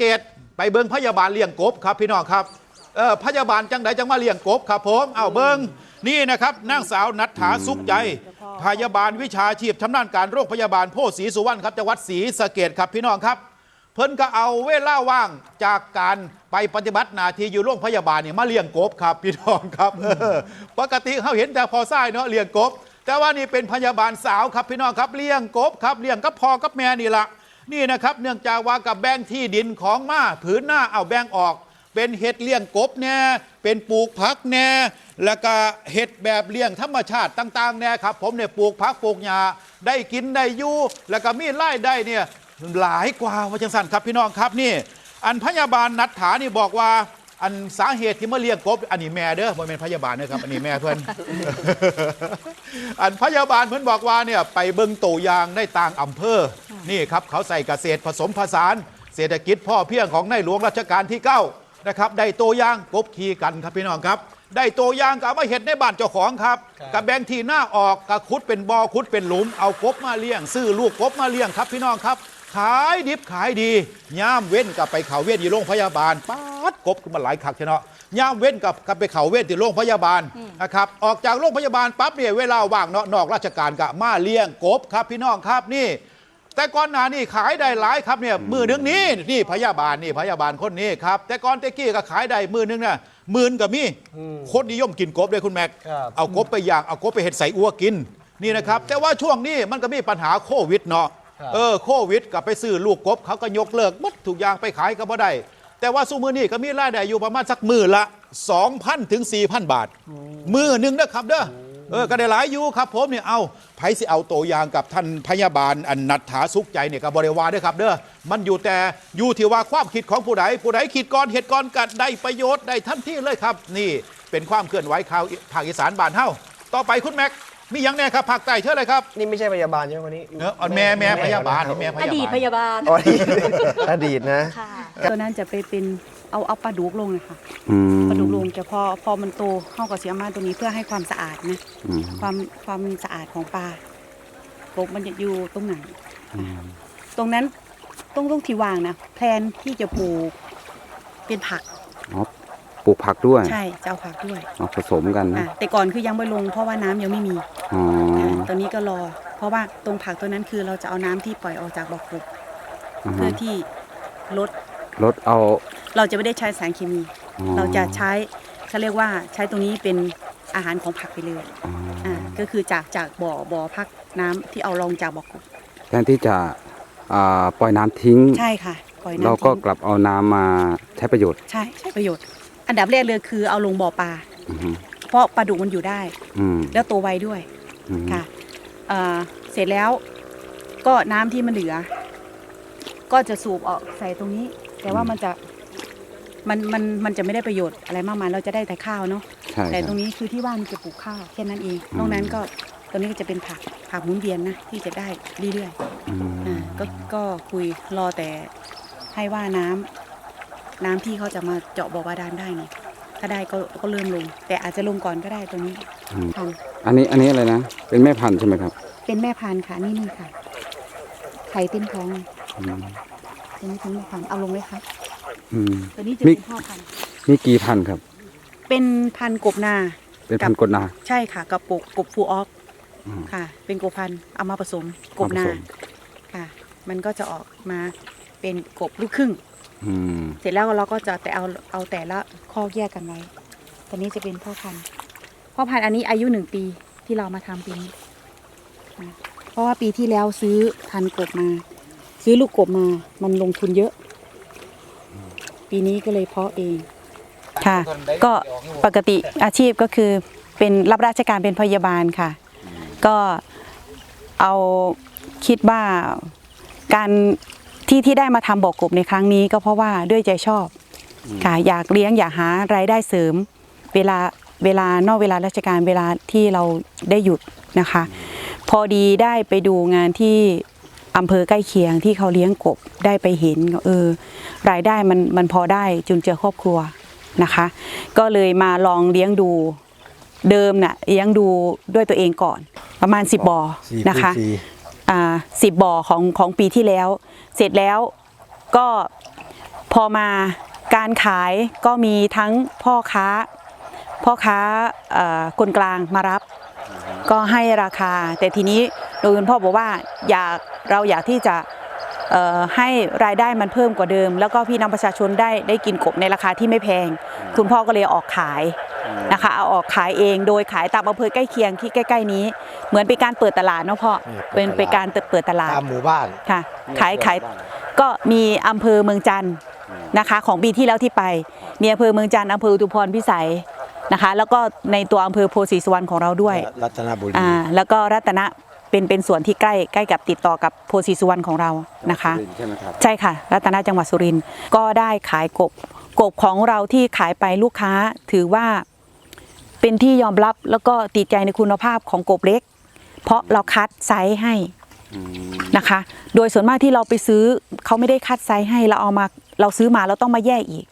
เกตไปเบิงพยาบาลเลี้ยงกบครับพี่น้องครับเออพยาบาลจังใดจังมาเลี้ยงกบครับผมเอาเบิงนี่นะครับนางสาวนัทธาสุขใจ พยาบาลวิชาชีพชำนาญการโรคพยาบาลโพศรีสุวรรณครับจังหวัดศรีสะเกดครับพี่น้องครับ เพิ่นก็เอาเวลาว่างจากการไปปฏิบัติหน้าที่อยู่โรงพยาบาลเนี่ยมาเลี้ยงกบครับพี่น้องครับปกติเขาเห็นแต่พอไส้เนาะเลี้ยงกบ แต่ว่านี่เป็นพยาบาลสาวครับพี่น้องครับเลี้ยงกบครับเลี้ยงกับพ่อกับแม่นี่ละ นี่นะครับเนื่องจากว่ากับแบ่งที่ดินของมาผืนหน้าเอาแบ่งออก เป็นเห็ดเลี้ยงกบแน่เป็นปลูกผักแน่แล้วก็เห็ดแบบเลี้ยงธรรมชาติต่างๆแน่ครับผมเนี่ยปลูกผักปลูกหญ้าได้กินได้อยู่แล้วก็มีรายได้เนี่ยหลายกว่าว่าจังสันครับพี่น้องครับนี่ อันพยาบาลนัดถานี่บอกว่า อันสาเหตุที่มาเลี้ยงกบ อันนี้แม่เด้อบ่เป็นพยาบาลเด้อครับ อันนี้แม่เพื่อน อันพยาบาลเพิ่นบอกว่าเนี่ยไปเบิ่งตัวอย่างในต่างอำเภอ นี่ครับเขาใส่เกษตรผสมผสาน เศรษฐกิจพ่อเพียงของในหลวงรัชกาลที่9นะครับ ได้ตัวอย่างกบขี่กันครับพี่น้องครับ ได้ตัวอย่างกับมาเห็ดในบ้านเจ้าของครับ กับแบ่งที่หน้าออกกับคุดเป็นบอ่อคุดเป็นหลุม เอากบมาเลี้ยง ซื้อลูกกบมาเลี้ยงครับพี่น้องครับ ขายดิบขายดีย่ามเว้นกับไปเขาเว้นอยู่โรงพยาบาลป๊าดกบขึ้นมาหลายคักเนาะย่ามเว้นกับกับไปเขาเว้นที่โรงพยาบาลนะครับออกจากโรงพยาบาลปั๊บเนี่ยเวลาว่างเนาะนอกราชการกะมาเลี้ยงกบครับพี่น้องครับนี่ แต่ก่อนหน้านี่ขายได้หลายครับเนี่ยมือนึงนี้นี่พยาบาลนี่พยาบาลคนนี้ครับแต่ก่อนเตกี้ก็ขายได้มือนึงน่ะหมื่นกับมีคนนิยมกินกบเลยคุณแม็กครับเอากบไปย่างเอากบไปเห็ดใส่อัวกินนี่นะครับแต่ว่าช่วงนี้มันก็มีปัญหาโควิดเนาะครับ เออโควิดกับไปซื้อลูกกบเขาก็ยกเลิกหมดทุกอย่างไปขายก็บ่ได้ แต่ว่าสู้มือนี่ก็มีรายได้อยู่ประมาณสักมือละ 2,000ถึง4,000 บาท มือหนึ่งนะครับเด้อเออก็ได้หลายอยู่ครับผมเนี่ยเอาไผสิเอาตัวอย่างกับท่านพยาบาลอันนัทธาสุขใจเนี่ยกับบริวารด้วยครับเด้อมันอยู่แต่อยู่ที่ว่าความคิดของผู้ใดผู้ใดคิดก่อนเหตุก่อนกัดได้ประโยชน์ได้ทันทีเลยครับ นี่เป็นความเคลื่อนไหวข่าวภาคอีสานบ้านเฮาต่อไปคุณแม็ก มีหยังแน่ครับภาคใต้เชิญเลยครับนี่ไม่ใช่พยาบาลใช่ไหมวันนี้เนอะเอาแม่แม่พยาบาลนี่แม่พอยาบาลดีตพยาบาล อ๋อนี่อดีตนะ ค่ะ ตัวนั้นจะไปเป็นเอาเอาปลาดุกลงนะคะอืมปลาดุกลงจะพอพอมันโตเข้ากับเสียมาตัวนี้เพื่อให้ความสะอาดนะอืมความความสะอาดของปลาปกมันจะอยู่ตรงไหนอืมตรงนั้นตรงตรงที่วางนะแพลนที่จะปลูกเป็นผัก อ๋อ ปลูกผักด้วยใช่จะเอาผักด้วยเอาผสมกันนะอะแต่ก่อนคือยังไม่ลง เพราะว่าน้ำยังไม่มีอ๋ออะตอนนี้ก็รอ เพราะว่าตรงผักตัวนั้นคือเราจะเอาน้ำที่ปล่อยออกจากบ่อกบอ่าเพื่ฮะอที่ลดลดเอาเราจะไม่ได้ใช้สารเคมี อ๋อเราจะใช้เขาเรียกว่าใช้ตรงนี้เป็นอาหารของผักไปเลยอ๋อออ่าก็คือจากจากบ่อบ่อพักน้ำที่เอาลงจากบ่อกบแทนที่จะอ่าปล่อยน้ำทิ้ง ใช่ค่ะปล่อยน้ำเราก็ทิ้งกลับเอาน้ำมาใช้ประโยชน์ ใช่ใช้ประโยชน์ อันดับแรกเลยคือเอาลงบ่อปลาอือฮึเพราะปลาดุกมันอยู่ได้ อืมแล้วตัวไวด้วยอืมค่ะเอ่อเสร็จแล้วก็น้ำที่มันเหลือ ก็จะสูบออกใส่ตรงนี้ แต่ว่ามันจะมันมันมันจะไม่ได้ประโยชน์อะไรมากมายเราจะได้แต่ข้าวเนาะ ใช่แต่คตรัรบ งนี้คือที่ว่านจะปลูกข้าวแค่นั้นเอง อืม นอกนั้นก็ตรงนี้ก็จะเป็นผักผักหมุนเวียนนะที่จะได้เรื่อยอืๆมอ่าก็ก็คุยรอแต่ให้ว่าน้ำ น้ำที่เขาจะมาเจาะบ่อบาดาลได้เนี่ยถ้าได้ก็ก็เริ่มลง แต่อาจจะลงก่อนก็ได้ตรงนี้อืมพันอันนี้อันนี้อะไรนะ เป็นแม่พันธุ์ใช่ไหมครับเป็นแม่พันธุ์ค่ะนี่นี่ค่ะ ไข่เต็มท้องอืมตัวนี้เป็นแม่พันธุ์เอาลงเลยค่ะอืม ตัวนี้จะมีเป็นพ่อพันธุ์มีกี่พันธุ์ครับ เป็นพันธุ์กบนา เป็นพันธุ์กดนา ใช่ค่ะกับปกกบฟูออกอืม ค่ะ เป็นกบพันธุ์เอามาผสมกบมานาผสมค่ะ มันก็จะออกมาเป็นกบลูกครึ่งอืม เสร็จแล้วเราก็จะแต่เอาเอาแต่ละข้อแยกกันไว้ตอนนี้จะเป็นพ่อพันธุ์พ่อพันธุ์อันนี้อายุหนึ่งปีที่เรามาทำปีนี้อะเพราะว่าปีที่แล้วซื้อพันธุ์กบมา ซื้อลูกกบมา มันลงทุนเยอะ ปีนี้ก็เลยเพาะเองค่ะ ก็ปกติอาชีพก็คือเป็นรับราชการเป็นพยาบาลค่ะ ก็เอาคิดว่าการ ที่ที่ได้มาทำบ่อกบในครั้งนี้ก็เพราะว่าด้วยใจชอบค่ะอยากเลี้ยงอยากหารายได้เสริม เวลาเวลานอกเวลาราชการเวลาที่เราได้หยุดนะคะ พอดีได้ไปดูงานที่อำเภอใกล้เคียงที่เขาเลี้ยงกบได้ไปเห็นก็เออรายได้มันมันพอได้จุนเจือครอบครัวนะคะ ก็เลยมาลองเลี้ยงดูเดิมน่ะเลี้ยงดูด้วยตัวเองก่อนประมาณ 10บ่อนะคะอ่า สิบบ่อของของปีที่แล้ว เสร็จแล้วก็พอมาการขายก็มีทั้งพ่อค้า พ่อค้าคนกลางมารับ ก็ให้ราคา แต่ทีนี้โดยคุณพ่อบอกว่าอยากเราอยากที่จะให้รายได้มันเพิ่มกว่าเดิม แล้วก็พี่น้องประชาชนได้ได้กินกบในราคาที่ไม่แพง คุณพ่อก็เลยออกขาย นะคะ เอาออกขายเองโดยขายตามอำเภอใกล้เคียงที่ใกล้ ๆ นี้ เหมือนเป็นการเปิดตลาดเนาะพ่ออืมเปิเป็นดตลาดเป็นการเปิดตลาดตามหมู่บ้านค่ะ ขายขายก็มีอำเภอเมืองจันทร์นะคะของปีที่แล้วที่ไป มีอำเภอเมืองจันทร์อำเภออุทุมพรพิสัยนะคะ แล้วก็ในตัวอำเภอโพธิสุวรรณของเราด้วย รัตนบุรีอ่าแล้วก็รัตนะเป็นเป็นส่วนที่ใกล้ใกล้กับติดต่อกับโพธิสุวรรณของเรานะคะ ใช่ไหมครับใช่ค่ะ รัตนจังหวัดสุรินทร์ก็ได้ขายกบกบของเราที่ขายไปลูกค้าถือว่า เป็นที่ยอมรับแล้วก็ติดใจในคุณภาพของกบเล็ก เพราะเราคัดไซส์ให้อืมนะคะ โดยส่วนมากที่เราไปซื้อเขาไม่ได้คัดไซส์ให้เราเอามาเราซื้อมาเราต้องมาแยกอีก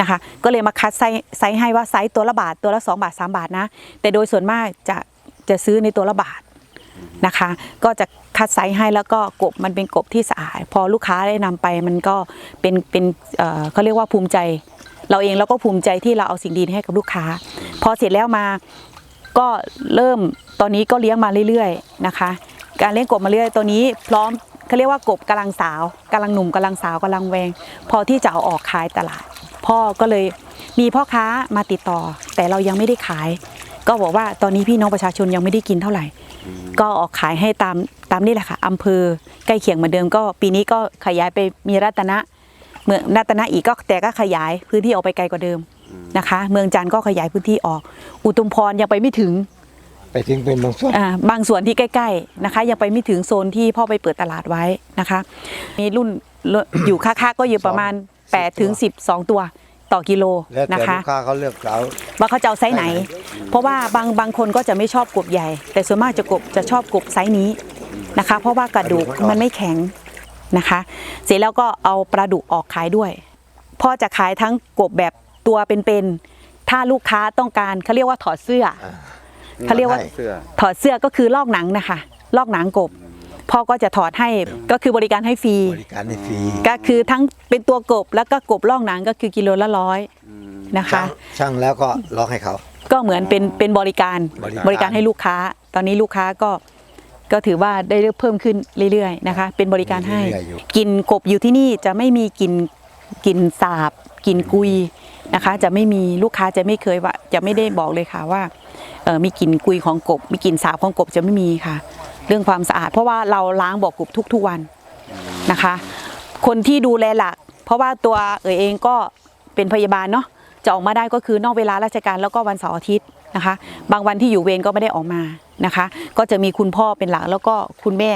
นะคะ ก็เลยมาคัดไซส์ไซส์ให้ว่าไซส์ตัวละบาทตัวละ 2 บาท 3 บาทนะ แต่โดยส่วนมากจะจะซื้อในตัวละบาทนะคะ ก็จะคัดไซส์ให้แล้วก็กบมันเป็นกบที่สะอาด พอลูกค้าได้นำไปมันก็เป็นเป็นเอ่อเขาเรียกว่าภูมิใจ เราเองเราก็ภูมิใจที่เราเอาสิ่งดีให้กับลูกค้า พอเสร็จแล้วมาก็เริ่มตอนนี้ก็เลี้ยงมาเรื่อยๆนะคะ การเลี้ยงกบมาเรื่อยตัวนี้พร้อมเขาเรียกว่ากบกำลังสาวกำลังหนุ่มกำลังสาวกำลังแวง พอที่จะเอาออกขายตลาด พ่อก็เลยมีพ่อค้ามาติดต่อ แต่เรายังไม่ได้ขาย ก็บอกว่าตอนนี้พี่น้องประชาชนยังไม่ได้กินเท่าไหร่ ก็ออกขายให้ตามตามนี่แหละค่ะอำเภอใกล้เคียงเหมือนเดิมก็ปีนี้ก็ขยายไปมีรัตนะ เมืองรัตนะอีกก็แต่ก็ขยายพื้นที่ออกไปไกลกว่าเดิมนะคะ เมืองจันทร์ก็ขยายพื้นที่ออก อุตุมพรยังไปไม่ถึงไปทิ้งเป็นบางส่วนอ่าบางส่วนที่ใกล้ ๆนะคะ ยังไปไม่ถึงโซนที่พ่อไปเปิดตลาดไว้นะคะ มีรุ่นอยู่ค่าๆก็อยู่ประมาณ8ถึง12 ตัวต่อกิโลแล้วนะแต่คะลูกค้าเขาเลือกเอาว่าเขาจะเอาไซส์ไหน เพราะว่าบางบางคนก็จะไม่ชอบกบใหญ่ แต่ส่วนมากจะกบจะชอบกบไซส์นี้นะคะ เพราะว่ากระดูกมันไม่แข็ง นะคะ เสร็จแล้วก็เอาปลาดุกออกขายด้วยพ่อจะขายทั้งกบแบบตัวเป็นๆถ้าลูกค้าต้องการเขาเรียกว่าถอดเสื้อเขาเรียกว่าเสื้อถอดเสื้อก็คือลอกหนังนะคะ ลอกหนังกบพ่อก็จะถอดให้ก็คือบริการให้ฟรีบริการให้ฟรีก็คือทั้งเป็นตัวกบแล้วก็กบลอกหนังก็คือกิโลละร้อยนะคะ ช่างช่างแล้วก็ล็อกให้เขา ก็เหมือนเป็นเป็นบริการบริการบริการให้ลูกค้า ตอนนี้ลูกค้าก็ ก็ถือว่าได้เพิ่มขึ้นเรื่อยๆนะคะ เป็นบริการให้เรื่อยๆอยู่ กลินกบอยู่ที่นี่จะไม่มีกลินกลินสาบกลินกุยนะคะ จะไม่มีลูกค้าจะไม่เคยว่าจะไม่ได้บอกเลยค่ะว่าเออมีกลิ่นกุยของกบ มีกลิ่นสาบของกบจะไม่มีค่ะ เรื่องความสะอาด เพราะว่าเราล้างบ่อกบทุกๆวันนะคะ คนที่ดูแลหลัก เพราะว่าตัวเอ๋ยเองก็เป็นพยาบาลเนาะจะออกมาได้ก็คือนอกเวลาราชการแล้วก็วันเสาร์อาทิตย์นะคะ บางวันที่อยู่เวรก็ไม่ได้ออกมา นะคะ ก็จะมีคุณพ่อเป็นหลักแล้วก็คุณแม่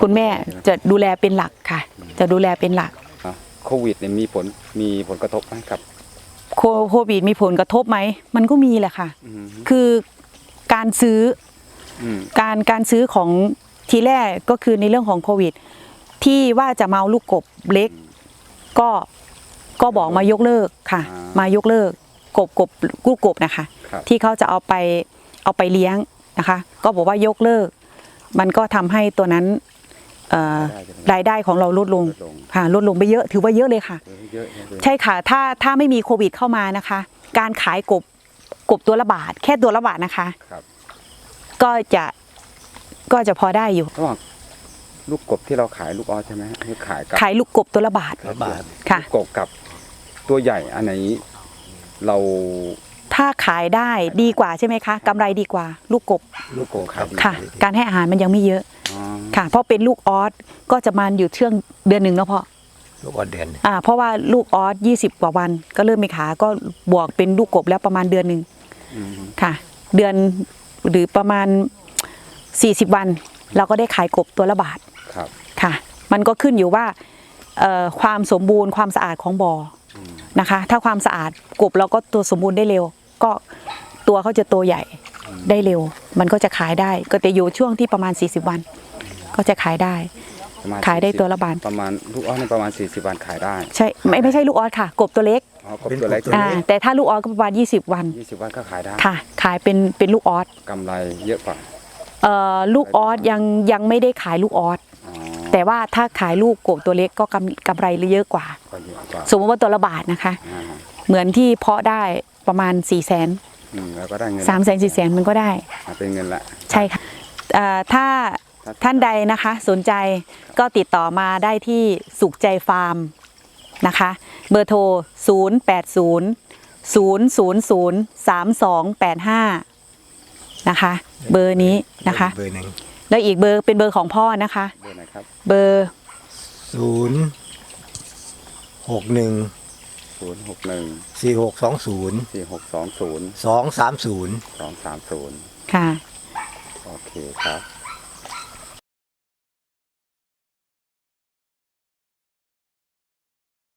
คุณแม่จะดูแลเป็นหลักค่ะ จะดูแลเป็นหลักอะโควิดเนี่ยมีผลมีผลกระทบไหมครับโคโควิดมีผลกระทบไหมมันก็มีแหละค่ะอืมคือการซื้ออืมการการซื้อของทีแรกก็คือในเรื่องของโควิด ที่ว่าจะมาเอาลูกกบเล็ก ก็ก็บอกมายกเลิกค่ะ มายกเลิกกบกบลูกกบนะคะครับที่เขาจะเอาไป เอาไปเลี้ยงนะคะ ก็บอกว่ายกเลิก มันก็ทำให้ตัวนั้นเอ่อรายได้ของเราลดลงลดลงค่ะลดลงไปเยอะถือว่าเยอะเลยค่ะเออเยอะเยอะเลยใช่ค่ะถ้าถ้าไม่มีโควิดเข้ามานะคะ การขายกบกบตัวละบาท แค่ตัวละบาทนะคะครับก็จะก็จะพอได้อยู่ระหว่างลูกกบที่เราขายลูกออสใช่ไหมที่ขายกับขายลูกกบตัวละบาทละบาทค่ะลูกกบกับตัวใหญ่อันไหนเรา ถ้าขายได้ดีกว่าใช่ไหมคะกำไรดีกว่าลูกกบลูกกบครับค่ะ การให้อาหารมันยังไม่เยอะอ๋อค่ะ เพราะเป็นลูกออสก็จะมาอยู่เชื่องเดือนหนึ่งแล้วพอลูกอ่อนเดือนอ่าเพราะว่าลูกออสยี่สิบกว่าวัน ก็เริ่มมีขาก็บวกเป็นลูกกบแล้วประมาณเดือนหนึ่งอืมค่ะ เดือนหรือประมาณ 40 วัน เราก็ได้ขายกบตัวละบาท ครับ ค่ะ มันก็ขึ้นอยู่ว่าเอ่อความสมบูรณ์ความสะอาดของบ่ออนะคะ ถ้าความสะอาดกบเราก็ตัวสมบูรณ์ได้เร็ว ก็ตัวเขาจะตัวใหญ่ได้เร็ว มันก็จะขายได้ ก็จะอยู่ช่วงที่ประมาณ 40 วัน ก็จะขายได้ ประมณขายได้ตัวละบาท ประมาณลูกออสในประมาณ 40 วันขายได้ใช่ไม่ไม่ใช่ลูกออสค่ะ กบตัวเล็กอ๋อกบตัวเล็กอ่าแต่ถ้าลูกออสก็ประมาณ 20 วัน20 วันก็ขายได้ค่ะ ขายเป็นเป็นลูกออสกำไรเยอะกว่าเอ่อลูกออสยังยังไม่ได้ขายลูกออสอ๋อแต่ว่าถ้าขายลูกกบตัวเล็กก็กำกำไรเยอะกว่า ก็เยอะกว่าสมมติว่าตัวละบาทนะคะ อ่า เหมือนที่เพาะได้ประมาณ4ี่แสนอืมแล้วก็ได้เงินสามแสนสี่แสนมันก็ได้ อ่าเป็นเงินละ ใช่ค่ะเอ่อถ้าท่านใดนะคะสนใจก็ติดต่อมาได้ที่สุขใจฟาร์มนะคะ เบอร์โทร 0 8 0 0 0 0 3 2 8 5 นะคะ เบอร์นี้นะคะ เบอร์หนึ่งแล้วอีกเบอร์เป็นเบอร์ของพ่อนะคะ เบอร์ไหนครับ เบอร์ ศูนย์หกหนึ่ง ศูนย์หกหนึ่งสี่หกสองศูนย์สี่หกสองศูนย์สองสามศูนย์สองสามศูนย์ค่ะ โอเคครับ